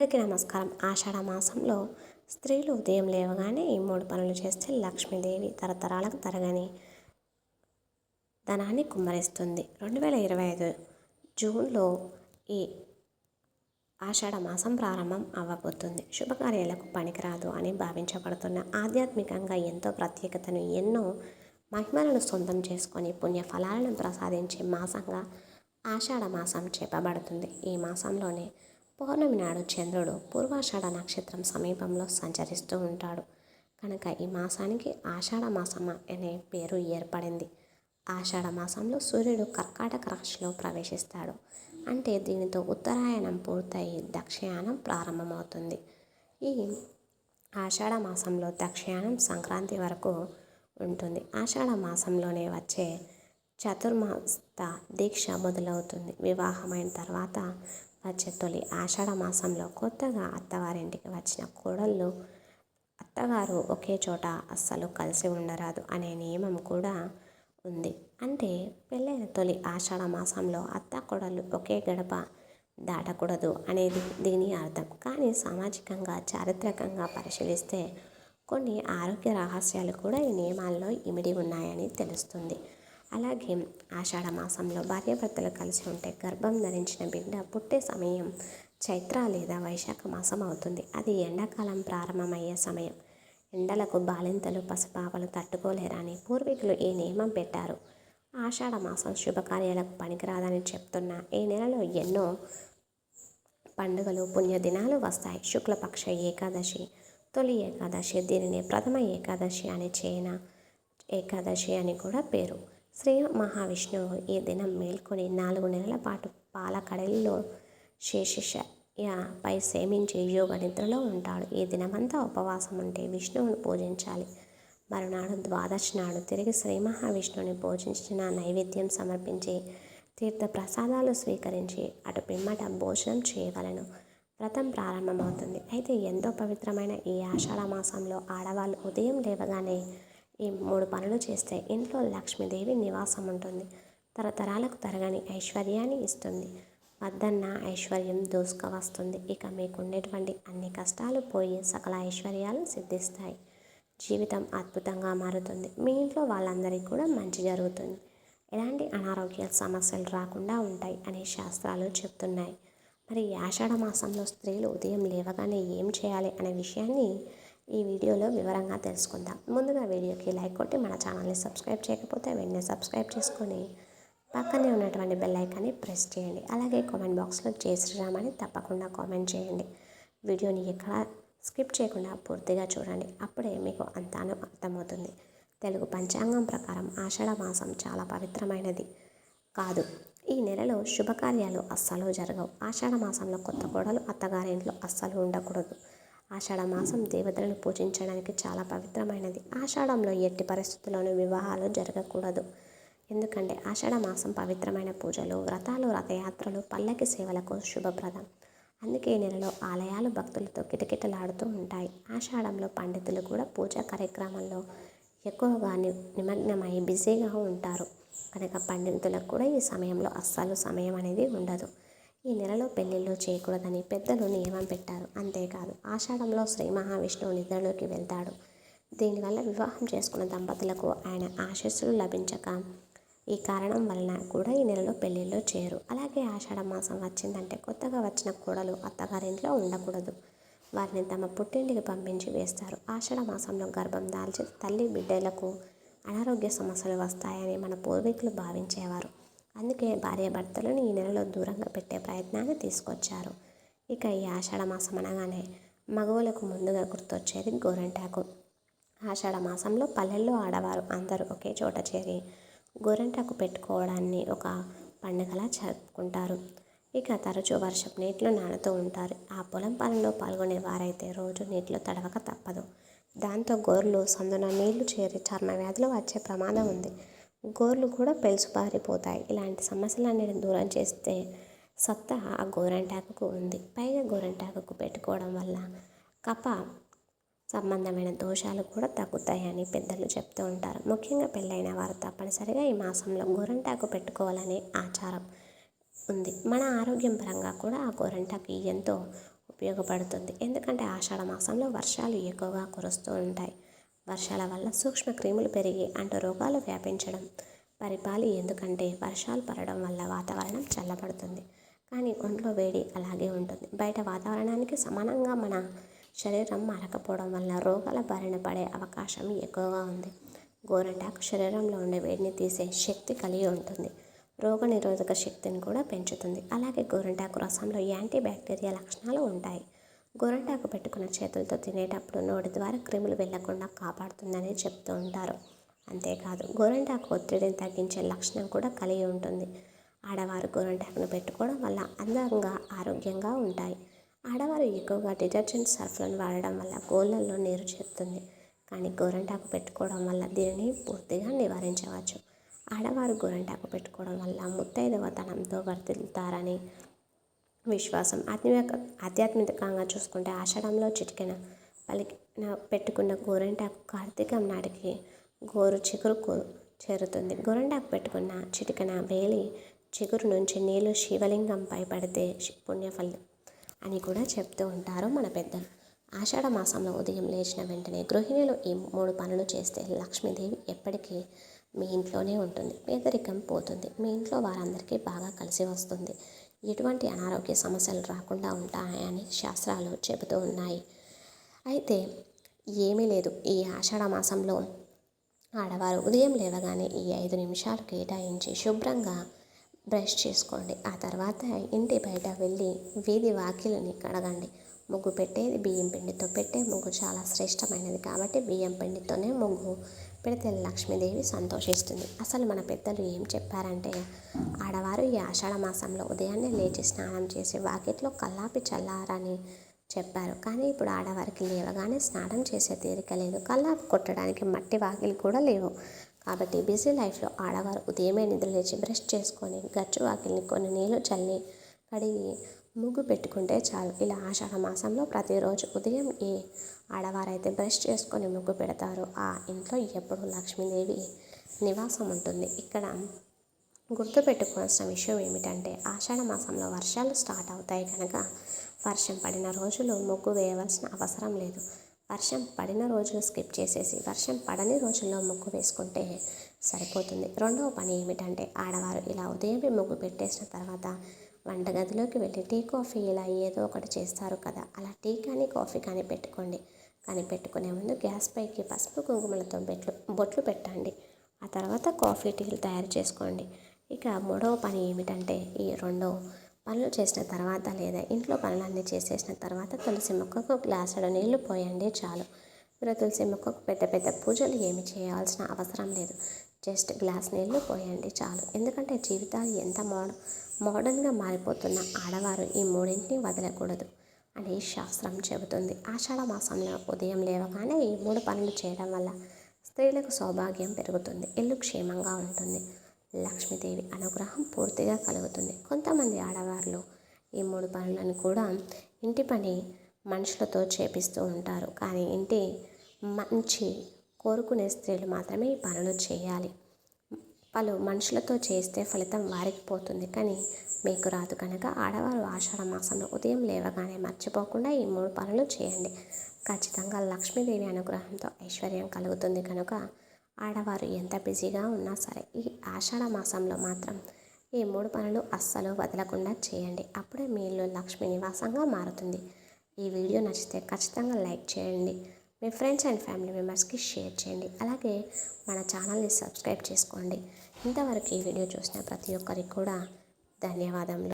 అందరికీ నమస్కారం. ఆషాఢ మాసంలో స్త్రీలు ఉదయం లేవగానే ఈ మూడు పనులు చేస్తే లక్ష్మీదేవి తరతరాలకు తరగని ధనాన్ని కుమ్మరిస్తుంది. రెండు వేల ఇరవై ఐదు జూన్లో ఈ ఆషాఢ మాసం ప్రారంభం అవ్వబోతుంది. శుభకార్యాలకు పనికిరాదు అని భావించబడుతున్న ఆధ్యాత్మికంగా ఎంతో ప్రత్యేకతను ఎన్నో మహిమలను సొంతం చేసుకొని పుణ్య ఫలాలను ప్రసాదించే మాసంగా ఆషాఢ మాసం చెప్పబడుతుంది. ఈ మాసంలోనే పౌర్ణమి నాడు చంద్రుడు పూర్వాషాఢ నక్షత్రం సమీపంలో సంచరిస్తూ ఉంటాడు. కనుక ఈ మాసానికి ఆషాఢ మాసమ అనే పేరు ఏర్పడింది. ఆషాఢ మాసంలో సూర్యుడు కర్కాటక రాశిలో ప్రవేశిస్తాడు. అంటే దీనితో ఉత్తరాయణం పూర్తయి దక్షయానం ప్రారంభమవుతుంది. ఈ ఆషాఢ మాసంలో దక్షయానం సంక్రాంతి వరకు ఉంటుంది. ఆషాఢ మాసంలోనే వచ్చే చతుర్మాస దీక్ష మొదలవుతుంది. వివాహమైన తర్వాత వచ్చే తొలి ఆషాఢ మాసంలో కొత్తగా అత్తవారింటికి వచ్చిన కోడళ్ళు అత్తగారు ఒకే చోట అస్సలు కలిసి ఉండరాదు అనే నియమం కూడా ఉంది. అంటే పెళ్ళైన తొలి ఆషాఢ మాసంలో అత్త కోడళ్ళు ఒకే గడప దాటకూడదు అనేది దీని అర్థం. కానీ సామాజికంగా చారిత్రకంగా పరిశీలిస్తే కొన్ని ఆరోగ్య రహస్యాలు కూడా ఈ నియమాల్లో ఇమిడి ఉన్నాయని తెలుస్తుంది. అలాగే ఆషాఢ మాసంలో భార్యాభర్తలు కలిసి ఉంటే గర్భం ధరించిన బిడ్డ పుట్టే సమయం చైత్ర లేదా వైశాఖ మాసం అవుతుంది. అది ఎండాకాలం ప్రారంభమయ్యే సమయం. ఎండలకు బాలింతలు పసిపాపలు తట్టుకోలేరని పూర్వీకులు ఈ నియమం పెట్టారు. ఆషాఢ మాసం శుభకార్యాలకు పనికిరాదని చెప్తున్న ఈ నెలలో ఎన్నో పండుగలు పుణ్యదినాలు వస్తాయి. శుక్లపక్ష ఏకాదశి తొలి ఏకాదశి దీనిని ప్రథమ ఏకాదశి అని చేయన ఏకాదశి అని కూడా పేరు. శ్రీ మహావిష్ణువు ఈ దినం మేల్కొని నాలుగు నెలల పాటు పాల కడలిలో శేషశయ్యపై సేమించే యోగ నిద్రలో ఉంటాడు. ఈ దినమంతా ఉపవాసం ఉంటే విష్ణువును పూజించాలి. మరునాడు ద్వాదశి నాడు తిరిగి శ్రీ మహావిష్ణువుని పూజించిన నైవేద్యం సమర్పించి తీర్థ ప్రసాదాలు స్వీకరించి అటు పిమ్మట భోజనం చేయవలను. వ్రతం ప్రారంభమవుతుంది. అయితే ఎంతో పవిత్రమైన ఈ ఆషాఢ మాసంలో ఆడవాళ్ళు ఉదయం లేవగానే ఈ మూడు పనులు చేస్తే ఇంట్లో లక్ష్మీదేవి నివాసం ఉంటుంది. తరతరాలకు తరగని ఐశ్వర్యాన్ని ఇస్తుంది. వద్దన్న ఐశ్వర్యం దూసుకవస్తుంది ఇక మీకు ఉండేటువంటి అన్ని కష్టాలు పోయి సకల ఐశ్వర్యాలు సిద్ధిస్తాయి. జీవితం అద్భుతంగా మారుతుంది. మీ ఇంట్లో వాళ్ళందరికీ కూడా మంచి జరుగుతుంది. ఎలాంటి అనారోగ్య సమస్యలు రాకుండా ఉంటాయి అనే శాస్త్రాలు చెప్తున్నాయి. మరి ఆషాఢ మాసంలో స్త్రీలు ఉదయం లేవగానే ఏం చేయాలి అనే విషయాన్ని ఈ వీడియోలో వివరంగా తెలుసుకుందాం. ముందుగా వీడియోకి లైక్ కొట్టి మన ఛానల్ని సబ్స్క్రైబ్ చేయకపోతే వెంటనే సబ్స్క్రైబ్ చేసుకొని పక్కనే ఉన్నటువంటి బెల్ ఐకాన్ని ప్రెస్ చేయండి. అలాగే కామెంట్ బాక్స్లో జై శ్రీరామ్ అని తప్పకుండా కామెంట్ చేయండి. వీడియోని ఎక్కడ స్కిప్ చేయకుండా పూర్తిగా చూడండి. అప్పుడే మీకు అంతాను అర్థమవుతుంది. తెలుగు పంచాంగం ప్రకారం ఆషాఢ మాసం చాలా పవిత్రమైనది కాదు. ఈ నెలలో శుభకార్యాలు అస్సలు జరగవు. ఆషాఢ మాసంలో కొత్త కోడలు అత్తగారింట్లో అస్సలు ఉండకూడదు. మాసం దేవతలను పూజించడానికి చాలా పవిత్రమైనది. ఆషాఢంలో ఎట్టి పరిస్థితుల్లోనూ వివాహాలు జరగకూడదు. ఎందుకంటే ఆషాఢ మాసం పవిత్రమైన పూజలు వ్రతాలు రథయాత్రలు పల్లకి సేవలకు శుభప్రదం. అందుకే నెలలో ఆలయాలు భక్తులతో కిటకిటలాడుతూ ఉంటాయి. ఆషాఢంలో పండితులు కూడా పూజా కార్యక్రమంలో ఎక్కువగా నిమగ్నమై బిజీగా ఉంటారు. కనుక పండితులకు కూడా ఈ సమయంలో అస్సలు సమయం అనేది ఉండదు. ఈ నెలలో పెళ్ళిళ్ళు చేయకూడదని పెద్దలు నియమం పెట్టారు. అంతేకాదు ఆషాఢంలో శ్రీ మహావిష్ణువు నిద్రలోకి వెళ్తాడు. దీనివల్ల వివాహం చేసుకున్న దంపతులకు ఆయన ఆశస్సులు లభించక ఈ కారణం వలన కూడా ఈ నెలలో పెళ్ళిళ్ళు చేయరు. అలాగే ఆషాఢ మాసం వచ్చిందంటే కొత్తగా వచ్చిన కోడలు అత్తగారింట్లో ఉండకూడదు. వారిని తమ పుట్టింటికి పంపించి వేస్తారు. ఆషాఢ మాసంలో గర్భం దాల్చి తల్లి బిడ్డలకు అనారోగ్య సమస్యలు వస్తాయని మన పూర్వీకులు భావించేవారు. అందుకే భార్యాభర్తలను ఈ నెలలో దూరంగా పెట్టే ప్రయత్నాన్ని తీసుకొచ్చారు. ఇక ఈ ఆషాఢ మాసం అనగానే మగవులకు ముందుగా గుర్తొచ్చేది గోరంటాకు. ఆషాఢ మాసంలో పల్లెల్లో ఆడవారు అందరూ ఒకే చోట చేరి గోరంటాకు పెట్టుకోవడాన్ని ఒక పండుగలా జరుపుకుంటారు. ఇక తరచూ వర్షపు నీటిలో నానుతూ ఉంటారు. ఆ పొలం పనుల్లో పాల్గొనే వారైతే రోజు నీటిలో తడవక తప్పదు. దాంతో గోర్లు సందున నీళ్ళు చేరి చర్మ వ్యాధులు వచ్చే ప్రమాదం ఉంది. గోర్లు కూడా పెలుసుపారిపోతాయి ఇలాంటి సమస్యలన్నీ దూరం చేస్తే సత్తా ఆ గోరంటాకుకు ఉంది. పైగా గోరంటాకుకు పెట్టుకోవడం వల్ల కప సంబంధమైన దోషాలు కూడా తగ్గుతాయని పెద్దలు చెప్తూ ఉంటారు. ముఖ్యంగా పెళ్ళైన వారు తప్పనిసరిగా ఈ మాసంలో గోరంటాకు పెట్టుకోవాలనే ఆచారం ఉంది. మన ఆరోగ్యం పరంగా కూడా ఆ గోరంటాకు ఎంతో ఉపయోగపడుతుంది. ఎందుకంటే ఆషాఢ మాసంలో వర్షాలు ఎక్కువగా కురుస్తూ ఉంటాయి. వర్షాల వల్ల సూక్ష్మ క్రిములు పెరిగి అంటూ రోగాలు వ్యాపించడం పరిపాలి ఎందుకంటే వర్షాలు పడడం వల్ల వాతావరణం చల్లబడుతుంది. కానీ ఒంట్లో వేడి అలాగే ఉంటుంది. బయట వాతావరణానికి సమానంగా మన శరీరం మారకపోవడం వల్ల రోగాల బారిన పడే అవకాశం ఎక్కువగా ఉంది. గోరంటాకు శరీరంలో ఉండే వేడిని తీసే శక్తి కలిగి ఉంటుంది. రోగ నిరోధక శక్తిని కూడా పెంచుతుంది. అలాగే గోరంటాకు రసంలో యాంటీ బ్యాక్టీరియా లక్షణాలు ఉంటాయి. గోరంటాకు పెట్టుకున్న చేతులతో తినేటప్పుడు నోటి ద్వారా క్రిములు వెళ్ళకుండా కాపాడుతుందని చెప్తూ ఉంటారు. అంతేకాదు గోరంటాకు ఒత్తిడిని తగ్గించే లక్షణం కూడా కలిగి ఉంటుంది. ఆడవారు గోరంటాకును పెట్టుకోవడం వల్ల అందంగా ఆరోగ్యంగా ఉంటాయి. ఆడవారు ఎక్కువగా డిటర్జెంట్ సర్ఫ్లను వాడడం వల్ల గోళ్ళల్లో నీరు చేరుతుంది. కానీ గోరంటాకు పెట్టుకోవడం వల్ల దీనిని పూర్తిగా నివారించవచ్చు. ఆడవారు గోరంటాకు పెట్టుకోవడం వల్ల ముత్తైదవతనంతో వర్తిల్తారని విశ్వాసం. ఆత్మీయ ఆధ్యాత్మికంగా చూసుకుంటే ఆషాఢంలో చిటికెన పలికిన పెట్టుకున్న గోరంటాకు కార్తీకం నాటికి గోరు చిగురుకు చేరుతుంది. గోరంటాకు పెట్టుకున్న చిటికెన వేలి చిగురు నుంచి నీళ్ళు శివలింగంపై పడితే పుణ్యఫలం అని కూడా చెప్తూ ఉంటారు మన పెద్దలు. ఆషాఢ మాసంలో ఉదయం లేచిన వెంటనే గృహిణులు ఈ మూడు పనులు చేస్తే లక్ష్మీదేవి ఎప్పటికీ మీ ఇంట్లోనే ఉంటుంది. పేదరికం పోతుంది. మీ ఇంట్లో వారందరికీ బాగా కలిసి వస్తుంది. ఎటువంటి అనారోగ్య సమస్యలు రాకుండా ఉంటాయని శాస్త్రాలు చెబుతూ ఉన్నాయి. అయితే ఏమీ లేదు. ఈ ఆషాఢ మాసంలో ఆడవారు ఉదయం లేవగానే ఈ ఐదు నిమిషాలు కేటాయించి శుభ్రంగా బ్రష్ చేసుకోండి. ఆ తర్వాత ఇంటి బయట వెళ్ళి వీధి వాకిలిని కడగండి. ముగ్గు పెట్టేది బియ్యం పిండితో పెట్టే ముగ్గు చాలా శ్రేష్టమైనది కాబట్టి బియ్యం పిండితోనే ముగ్గు పెడితే లక్ష్మీదేవి సంతోషిస్తుంది. అసలు మన పెద్దలు ఏం చెప్పారంటే ఆడవారు ఈ ఆషాఢ మాసంలో ఉదయాన్నే లేచి స్నానం చేసి వాకిట్లో కల్లాపి చల్లారని చెప్పారు. కానీ ఇప్పుడు ఆడవారికి లేవగానే స్నానం చేసే తీరిక లేదు. కల్లాపి కొట్టడానికి మట్టి వాకిలు కూడా లేవు. కాబట్టి బిజీ లైఫ్లో ఆడవారు ఉదయమే నిద్రలేచి బ్రష్ చేసుకొని గచ్చు వాకిల్ని కొన్ని నీళ్ళు చల్లి కడిగి ముగ్గు పెట్టుకుంటే చాలు. ఇలా ఆషాఢ మాసంలో ప్రతిరోజు ఉదయం ఏ ఆడవారైతే బ్రష్ చేసుకొని ముగ్గు పెడతారో ఆ ఇంట్లో ఎప్పుడు లక్ష్మీదేవి నివాసం ఉంటుంది. ఇక్కడ గుర్తుపెట్టుకోవాల్సిన విషయం ఏమిటంటే ఆషాఢ మాసంలో వర్షాలు స్టార్ట్ అవుతాయి కనుక వర్షం పడిన రోజులు ముగ్గు వేయవలసిన అవసరం లేదు. వర్షం పడిన రోజులు స్కిప్ చేసేసి వర్షం పడని రోజుల్లో ముగ్గు వేసుకుంటే సరిపోతుంది. రెండవ పని ఏమిటంటే ఆడవారు ఇలా ఉదయమే ముగ్గు పెట్టేసిన తర్వాత వంటగదిలోకి వెళ్ళి టీ కాఫీ ఇలా ఏదో ఒకటి చేస్తారు కదా. అలా టీ కానీ కాఫీ కానీ పెట్టుకోండి. కానీ పెట్టుకునే ముందు గ్యాస్ పైకి పసుపు కుంకుమలతో బెట్లు బొట్లు పెట్టండి. ఆ తర్వాత కాఫీ టీలు తయారు చేసుకోండి. ఇక మూడవ పని ఏమిటంటే ఈ రెండో పనులు చేసిన తర్వాత లేదా ఇంట్లో పనులన్నీ చేసేసిన తర్వాత తులసి మొక్కకు గ్లాసులో నీళ్ళు పోయండి చాలు. ఇలా తులసి మొక్కకు పెద్ద పెద్ద పూజలు ఏమి చేయాల్సిన అవసరం లేదు. జస్ట్ గ్లాస్ నీళ్ళు పోయండి చాలు. ఎందుకంటే జీవితాలు ఎంత మోడ మోడర్న్గా మారిపోతున్న ఆడవారు ఈ మూడింటిని వదలకూడదు అని శాస్త్రం చెబుతుంది. ఆషాఢ మాసంలో ఉదయం లేవగానే ఈ మూడు పనులు చేయడం వల్ల స్త్రీలకు సౌభాగ్యం పెరుగుతుంది. ఇల్లు క్షేమంగా ఉంటుంది. లక్ష్మీదేవి అనుగ్రహం పూర్తిగా కలుగుతుంది. కొంతమంది ఆడవారులు ఈ మూడు పనులను కూడా ఇంటి పని మనుషులతో చేపిస్తూ ఉంటారు. కానీ ఇంటి మంచి కోరుకునే స్త్రీలు మాత్రమే ఈ పనులు చేయాలి. పలు మనుషులతో చేస్తే ఫలితం వారికి పోతుంది. కానీ మీకు రాదు కనుక ఆడవారు ఆషాఢ మాసంలో ఉదయం లేవగానే మర్చిపోకుండా ఈ మూడు పనులు చేయండి. ఖచ్చితంగా లక్ష్మీదేవి అనుగ్రహంతో ఐశ్వర్యం కలుగుతుంది కనుక ఆడవారు ఎంత బిజీగా ఉన్నా సరే ఈ ఆషాఢ మాసంలో మాత్రం ఈ మూడు పనులు అస్సలు వదలకుండా చేయండి. అప్పుడే మీ ఇల్లు లక్ష్మీ నివాసంగా మారుతుంది. ఈ వీడియో నచ్చితే ఖచ్చితంగా లైక్ చేయండి. మీ ఫ్రెండ్స్ అండ్ ఫ్యామిలీ మెంబర్స్కి షేర్ చేయండి. అలాగే మన ఛానల్ని సబ్స్క్రైబ్ చేసుకోండి. ఇంతవరకు ఈ వీడియో చూసిన ప్రతి ఒక్కరికి కూడా ధన్యవాదములు.